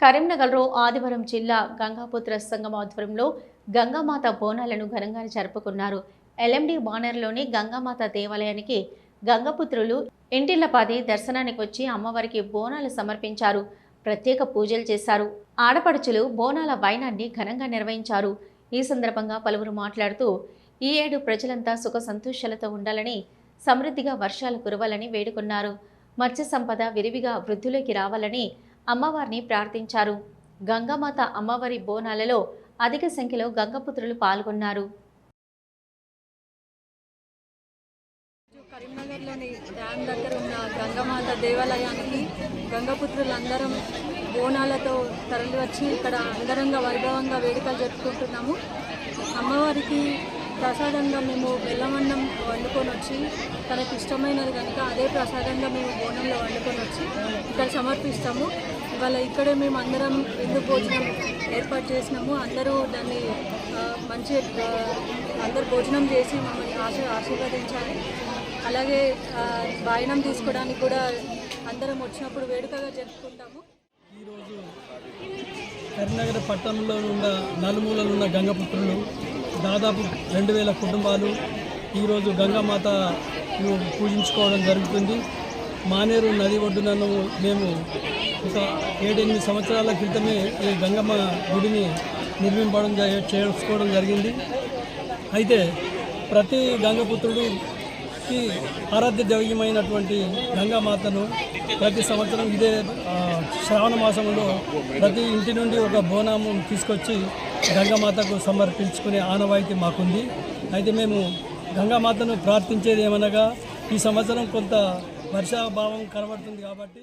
కరీంనగర్లో ఆదివారం జిల్లా గంగాపుత్ర సంఘం ఆధ్వర్యంలో గంగామాత బోనాలను ఘనంగా జరుపుకున్నారు. ఎల్ఎండి బానర్లోని గంగామాత దేవాలయానికి గంగపుత్రులు ఇంటిళ్ళపాది దర్శనానికి వచ్చి అమ్మవారికి బోనాలు సమర్పించారు. ప్రత్యేక పూజలు చేశారు. ఆడపడుచులు బోనాల వైనాన్ని ఘనంగా నిర్వహించారు. ఈ సందర్భంగా పలువురు మాట్లాడుతూ ఈ ఏడు ప్రజలంతా సుఖ సంతోషాలతో ఉండాలని సమృద్ధిగా వర్షాలు కురవాలని వేడుకున్నారు. మత్స్య సంపద విరివిగా వృద్ధిలోకి రావాలని అమ్మవారిని ప్రార్థించారు. గంగామాత అమ్మవారి బోనాలలో అధిక సంఖ్యలో గంగపుత్రులు పాల్గొన్నారు. కరీంనగర్లోని డ్యామ్ దగ్గర ఉన్న గంగమాత దేవాలయానికి గంగపుత్రులందరం బోనాలతో తరలివచ్చి ఇక్కడ అందరంగా వైభవంగా వేడుకలు జరుపుకుంటున్నాము. అమ్మవారికి ప్రసాదంగా మేము బెల్లమన్నం వండుకొని వచ్చి తనకి ఇష్టమైనది కనుక అదే ప్రసాదంగా మేము బోనంలో వండుకొని వచ్చి ఇక్కడ సమర్పిస్తాము. ఇవాళ ఇక్కడే మేము అందరం విందు భోజనం ఏర్పాటు చేసినాము. అందరూ దాన్ని మంచి అందరు భోజనం చేసి మమ్మల్ని ఆశ ఆశీర్వదించాలి. అలాగే ఆ, వాయినం తీసుకోవడానికి కూడా అందరం వచ్చినప్పుడు వేడుకగా జరుపుకుంటాము. ఈరోజు కరీంనగర్ పట్టణంలో ఉన్న నలుమూలలు ఉన్న గంగపుత్రులు దాదాపు రెండు వేల కుటుంబాలు ఈరోజు గంగామాతను పూజించుకోవడం జరుగుతుంది. మానేరు నది ఒడ్డునను మేము ఒక ఏడెనిమిది సంవత్సరాల క్రితమే ఈ గంగమ్మ గుడిని నిర్మింపడం చేసుకోవడం జరిగింది. అయితే ప్రతి గంగపుత్రుడికి ఆరాధ్య దైవమైనటువంటి గంగామాతను ప్రతి సంవత్సరం ఇదే శ్రావణ మాసంలో ప్రతి ఇంటి నుండి ఒక బోనాము తీసుకొచ్చి గంగామాతకు సమర్పించుకునే ఆనవాయితీ మాకుంది. అయితే మేము గంగామాతను ప్రార్థించేది ఏమనగా ఈ సంవత్సరం కొంత వర్షాభావం కనబడుతుంది కాబట్టి